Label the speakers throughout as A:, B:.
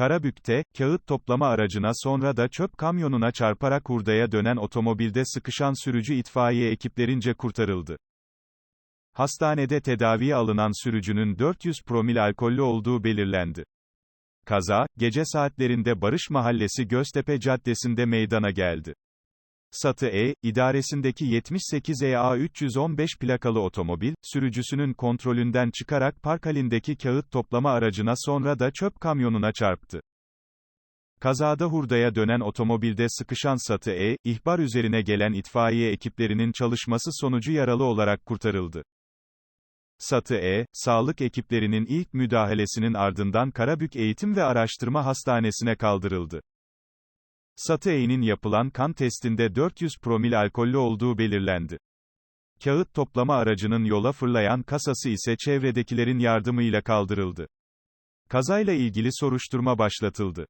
A: Karabük'te, kağıt toplama aracına sonra da çöp kamyonuna çarparak hurdaya dönen otomobilde sıkışan sürücü itfaiye ekiplerince kurtarıldı. Hastanede tedaviye alınan sürücünün 400 promil alkollü olduğu belirlendi. Kaza, gece saatlerinde Barış Mahallesi Göztepe Caddesi'nde meydana geldi. Satı E, idaresindeki 78 EA 315 plakalı otomobil, sürücüsünün kontrolünden çıkarak park halindeki kağıt toplama aracına sonra da çöp kamyonuna çarptı. Kazada hurdaya dönen otomobilde sıkışan Satı E, ihbar üzerine gelen itfaiye ekiplerinin çalışması sonucu yaralı olarak kurtarıldı. Satı E, sağlık ekiplerinin ilk müdahalesinin ardından Karabük Eğitim ve Araştırma Hastanesi'ne kaldırıldı. Satı E'nin yapılan kan testinde 400 promil alkollü olduğu belirlendi. Kağıt toplama aracının yola fırlayan kasası ise çevredekilerin yardımıyla kaldırıldı. Kazayla ilgili soruşturma başlatıldı.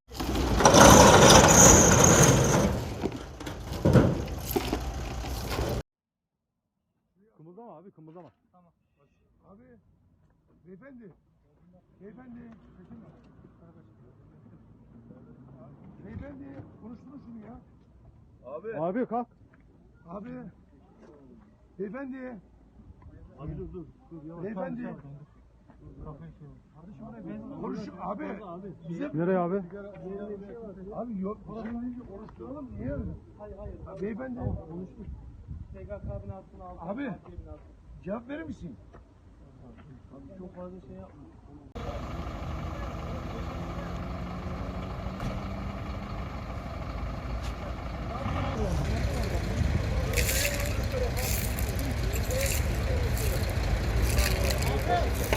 B: Kımıldama abi kımıldama.
C: Abi, beyefendi, beyefendi, beyefendi, konuşturun şunu ya.
B: Abi kalk.
C: Abi, beyefendi,
B: Abi dur dur. dur yavaş.
C: beyefendi, konuş, abi, bize,
B: Nereye abi?
C: abi yok, şey deyince konuşturalım, niye öyle? Ha, Beyefendi,
D: PKK binasının altı.
C: abi, cevap verir misin?
D: Çok fazla şey yapma. Thank you.